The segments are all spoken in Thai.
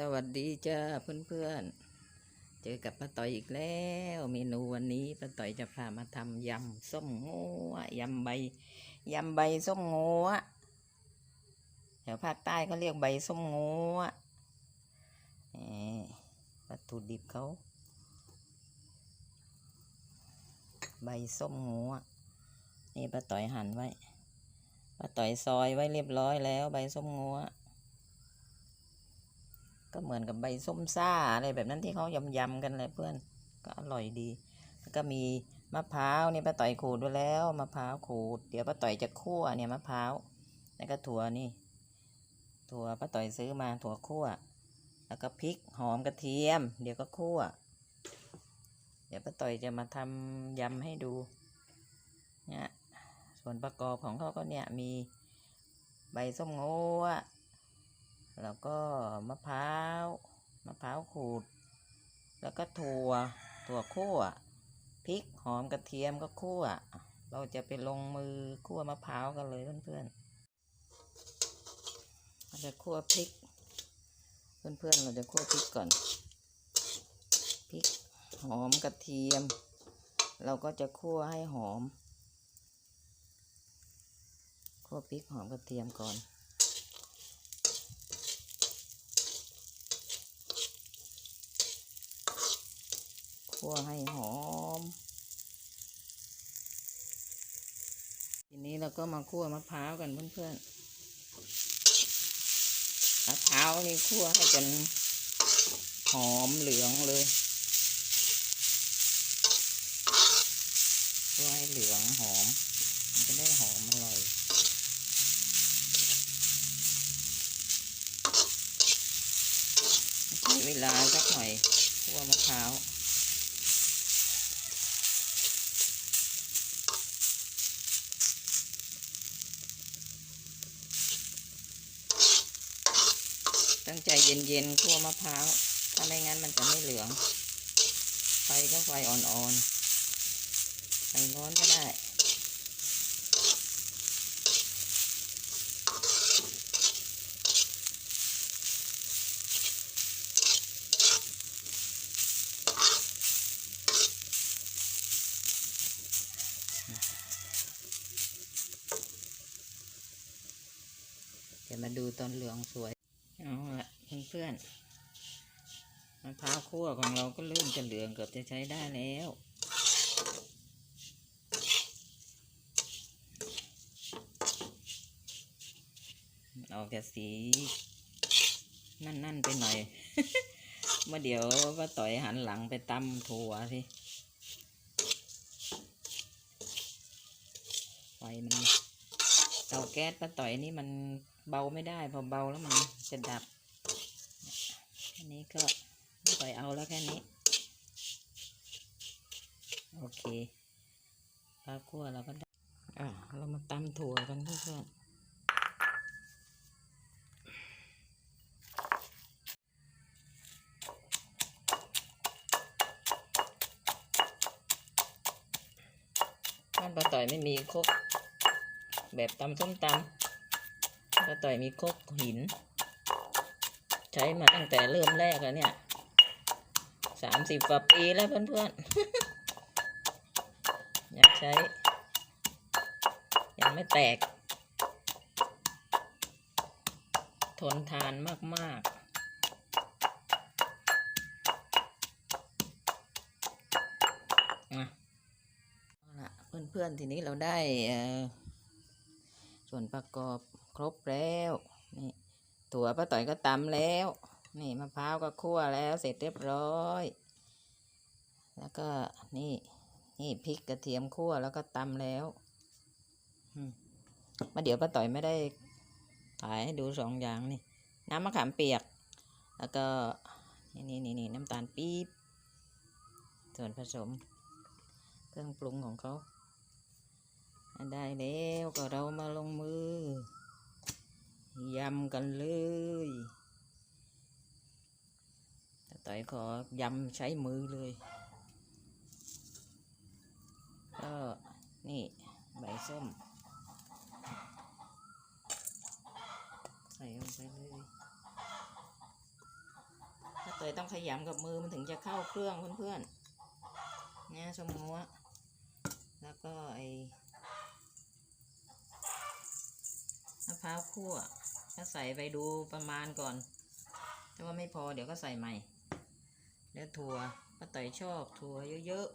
สวัสดีจ้าเพื่อนๆ เจอกับป้าต่อยอีกแล้ว เมนูวันนี้ป้าต่อยจะพามาทำยำส้มงัวยำใบยำใบส้มงัวแถวภาคใต้เขาเรียกใบส้มงัวนี่วัตถุดิบเขาใบส้มงัวนี่ป้าต่อยหั่นไว้ป้าต่อยซอยไว้เรียบร้อยแล้ว ใบส้มงัว ก็เหมือนกับใบส้มซ่าอะไรแบบนั้นที่เขายำยำๆกันเลยเพื่อนก็อร่อยดี แล้วก็มีมะพร้าวนี่ป้าต่อยขูดไว้แล้วมะพร้าวขูด เดี๋ยวป้าต่อยจะคั่วเนี่ยมะพร้าวแล้วก็ถั่วนี่ ถั่วป้าต่อยซื้อมาถั่วคั่ว แล้วก็พริกหอมกระเทียม เดี๋ยวก็คั่ว เดี๋ยวป้าต่อยจะมาทำยำให้ดูเนี่ยส่วนประกอบของเขาก็เนี่ยมีใบส้มโง่ แล้วก็มะพร้าวมะพร้าวขูด แล้วก็ถั่วถั่วคั่วพริกหอมกระเทียมก็คั่ว เราจะไปลงมือคั่วมะพร้าวกันเลยเพื่อนๆเราจะคั่วพริก เพื่อนๆเราจะคั่วพริกก่อนพริกหอมกระเทียม เราก็จะคั่วให้หอมคั่วพริกหอมกระเทียมก่อน คั่วให้หอม ทีนี้เราก็มาคั่วมะพร้าวกันเพื่อนๆมะพร้าวนี่คั่วให้จนหอมเหลืองเลยคั่วให้เหลืองหอม มันจะได้หอมอร่อย ใช้เวลาสักหน่อยคั่วมะพร้าว ตั้งใจ เย็นๆคั่วมะพร้าว ถ้าไม่งั้นมันจะไม่เหลือง ไฟก็ไฟอ่อนๆ ไฟร้อนก็ได้เดี๋ยวมาดูตอนเหลืองสวย เอาละ เพื่อนมะพร้าวคั่วของเราก็เริ่มจะเหลืองเกือบจะใช้ได้แล้วออกจะสีนั่นๆไปหน่อย เมื่อเดี๋ยวว่าต่อยหันหลังไปตำถั่วสิไฟมันเตาแก๊สป้าต่อยนี่มันเบาไม่ได้ พอเบาแล้วมันจะดับ อันนี้ก็ป้าต่อยเอาแล้วแค่นี้ โอเคข้าวคั่วเราก็ได้อะเรามาตำถั่วกันเพื่อนๆบ้านป้าต่อยไม่มีครกแบบตำส้มตำป้าต่อยมีครกหิน ใช้มาตั้งแต่เริ่มแรกแล้วเนี่ยสามสิบกว่าปีแล้วเพื่อนๆ อยากใช้ ยังไม่แตก ทนทานมากๆอะเอาละเพื่อนๆ ทีนี้เราได้ส่วนประกอบครบแล้ว นี่ ถั่วป้าต่อยก็ตำแล้ว นี่มะพร้าวก็คั่วแล้วเสร็จเรียบร้อย แล้วก็นี่นี่พริกกระเทียมคั่วแล้วก็ตำแล้วมาเดี๋ยวป้าต่อยไม่ได้ถ่ายให้ดูสองอย่างนี่ น้ำมะขามเปียก แล้วก็นี่นี่นี่น้ำตาลปี๊บส่วนผสม เครื่องปรุงของเขาได้แล้วก็เรามาลงมือ ยำกันเลยแต่ต่อยขอยำใช้มือเลย ก็นี่ใบส้ม ใส่ลงไปเลยต่อยต้องขยำกับมือมันถึงจะเข้าเครื่องเพื่อนๆเนี่ยสมงัวแล้วก็ไอ มะพร้าวคั่วก็ใส่ไปดูประมาณก่อน ถ้าว่าไม่พอเดี๋ยวก็ใส่ใหม่ แล้วถั่วป้าต่อยชอบถั่วเยอะ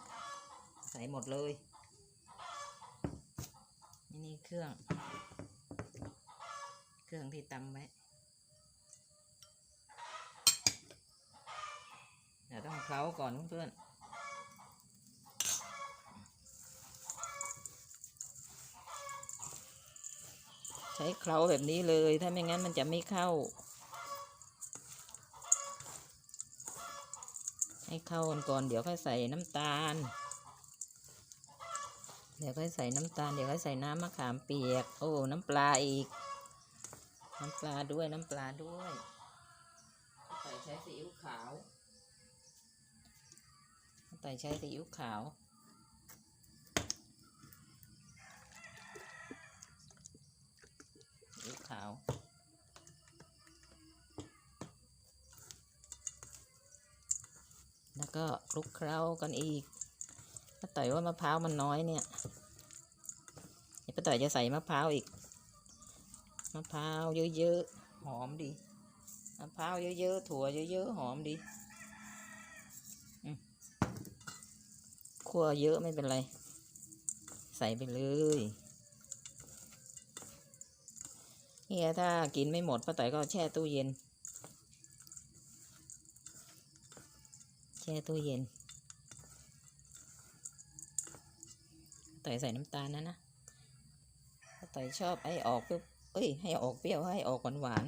ๆ ใส่หมดเลยนี่เครื่อง เครื่องที่ตำไว้เดี๋ยวต้องเคล้าก่อนเพื่อนๆ ช้เคล้าแบบนี้เลย ถ้าไม่งั้นมันจะไม่เข้า ให้เข้ากันก่อนเดี๋ยวค่อยใส่น้ำตาล เดี๋ยวค่อยใส่น้ำตาล เดี๋ยวค่อยใส่น้ำมะขามเปียก โอ้ น้ำปลาอีก น้ำปลาด้วย น้ำปลาด้วย ใส่ใช้ซีอิ๊วขาวใส่ใช้ซีอิ๊วขาว ซีอิ๊ว ขาว แล้วก็คลุกเคล้ากันอีกป้าต่อยว่ามะพร้าวมันน้อยเนี่ยป้าต่อยจะใส่มะพร้าวอีก มะพร้าวเยอะๆ หอมดี มะพร้าวเยอะๆ ถั่วเยอะๆ หอมดีอืมคั่วเยอะไม่เป็นไร ใส่ไปเลย เนี่ยถ้ากินไม่หมดป้าต่อยก็แช่ตู้เย็น แช่ตู้เย็นต่อยใส่น้ำตาลนะนะต่อยชอบให้ออกเปรี้ยวเอ้ย ให้ออกเปรี้ยวให้ออกหวานหวาน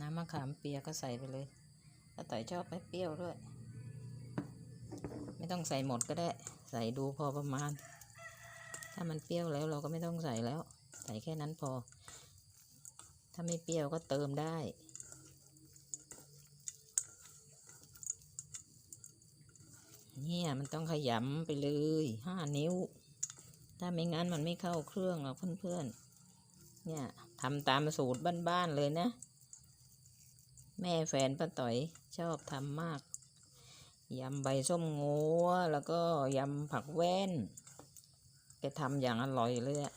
น้ำมะขามเปียกก็ใส่ไปเลยถ้าต่อยชอบให้เปรี้ยวด้วย ต้องใส่หมดก็ได้ ใส่ดูพอประมาณ ถ้ามันเปรี้ยวแล้วเราก็ไม่ต้องใส่แล้ว ใส่แค่นั้นพอ ถ้าไม่เปรี้ยวก็เติมได้ เนี่ยมันต้องขยำไปเลยห้านิ้ว ถ้าไม่งั้นมันไม่เข้าเครื่องหรอกเพื่อนๆ เนี่ยทำตามสูตรบ้านๆเลยนะ แม่แฟนป้าต่อยชอบทำมาก ยำใบส้มงัวแล้วก็ยำผักแว่นแกทำอย่างอร่อยเลยอะ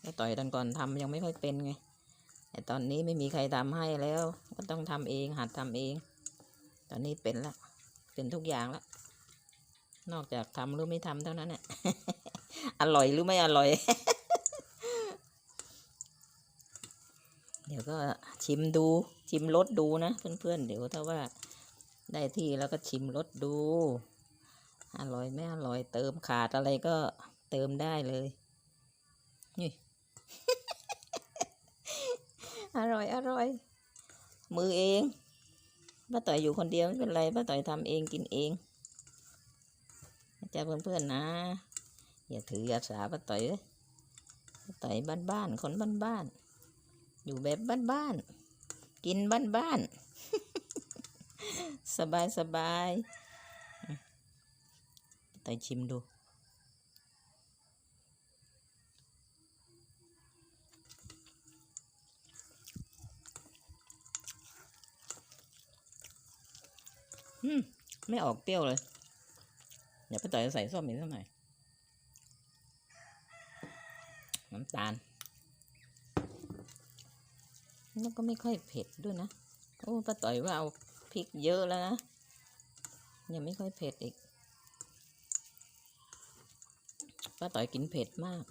แกต่อยตอนก่อนทำยังไม่ค่อยเป็นไง แต่ตอนนี้ไม่มีใครทำให้แล้ว ก็ต้องทำเองหัดทำเอง ตอนนี้เป็นละ เป็นทุกอย่างละ นอกจากทำหรือไม่ทำเท่านั้นแหละอร่อยหรือไม่อร่อย เดี๋ยวก็ชิมดูชิมรสดูนะเพื่อนๆเดี๋ยวถ้าว่าได้ที่แล้วก็ชิมรสดู อร่อยไม่อร่อยเติมขาดอะไรก็เติมได้เลยนี่อร่อยอร่อย มือเองป้าต่อยอยู่คนเดียวไม่เป็นไรป้าต่อยทำเองกินเองจะเพื่อนๆนะอย่าถืออย่าสาป้าต่อยเอ้ยป้าต่อยบ้านๆคนบ้านๆ อยู่แบบบ้านๆ กินบ้านๆ สบายสบายๆอืมป้าต่อยชิมดู อืม ไม่ออกเปรี้ยวเลย เดี๋ยวป้าต่อยใส่ส้มอีกสักหน่อยน้ำตาล แล้วก็ไม่ค่อยเผ็ดด้วยนะ โอ้ป้าต่อยว่าเอาพริกเยอะแล้วนะ ยังไม่ค่อยเผ็ดอีก ป้าต่อยกินเผ็ดมาก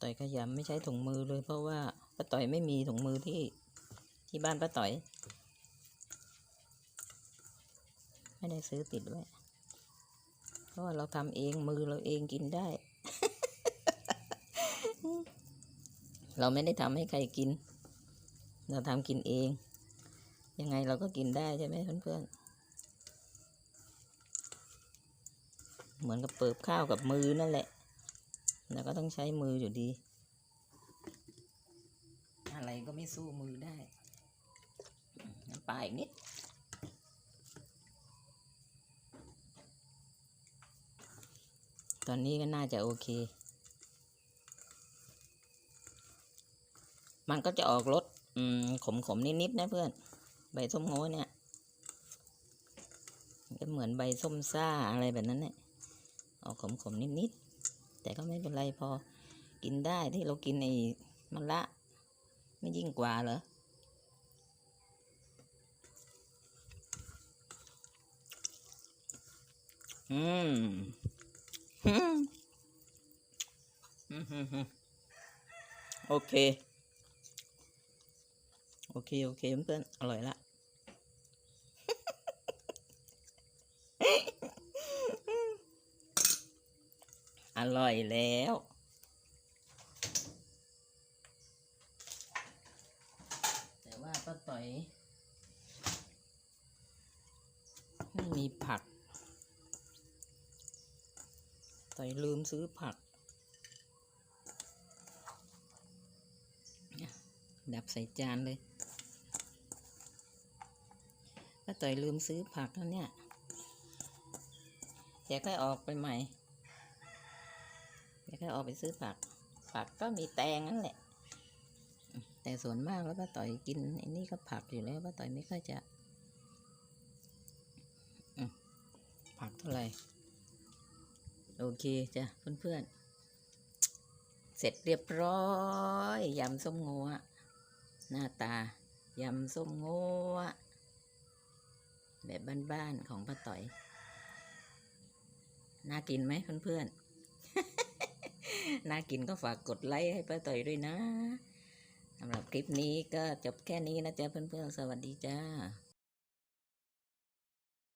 ต่อยขยำไม่ใช้ถุงมือเลยเพราะว่าป้าต่อยไม่มีถุงมือที่ ที่บ้านป้าต่อย ไม่ได้ซื้อติดไว้เพราะเราทำเองมือเราเองกินได้ เราไม่ได้ทำให้ใครกิน เราทำกินเอง ยังไงเราก็กินได้ใช่ไหมเพื่อนเหมือนกับเปิบข้าวกับมือนั่นแหละแล้วก็ต้องใช้มืออยู่ดี อะไรก็ไม่สู้มือได้ ปลาอีกนิด ตอนนี้ก็น่าจะโอเค มันก็จะออกรสขมๆนิดๆนะเพื่อน ใบส้มโง่เนี่ยก็เหมือนใบส้มซ่าอะไรแบบนั้นเนี่ยออกขมๆนิดๆ แต่ก็ไม่เป็นไรพอ กินได้ที่เรากินในมันละ ไม่ยิ่งกว่าเหรอ อืมอืมอืมอืมโอเค โอเค โอเคเพื่อนอร่อยละอร่อยแล้วแต่ว่าป้าต่อยไม่มีผัก ต่อยลืมซื้อผัก ดับใส่จานเลยป้าต่อยลืมซื้อผักแล้วเนี่ยเดี๋ยวค่อยออกไปใหม่เดี๋ยวค่อยออกไปซื้อผัก ผักก็มีแตงนั่นแหละ แต่ส่วนมากแล้วป้าต่อยกินไอ้นี่ก็ผักอยู่แล้วป้าต่อยไม่ค่อยจะผักเท่าไหร่ โอเคจ้ะเพื่อนๆ เสร็จเรียบร้อยยำส้มโงัวหน้าตายำส้มโงัวแบบบ้านๆของป้าต่อย น่ากินไหมเพื่อนๆ น่ากินก็ฝากกดไลค์ให้ป้าต่อยด้วยนะสำหรับคลิปนี้ก็จบแค่นี้นะจ๊ะเพื่อนๆ สวัสดีจ้า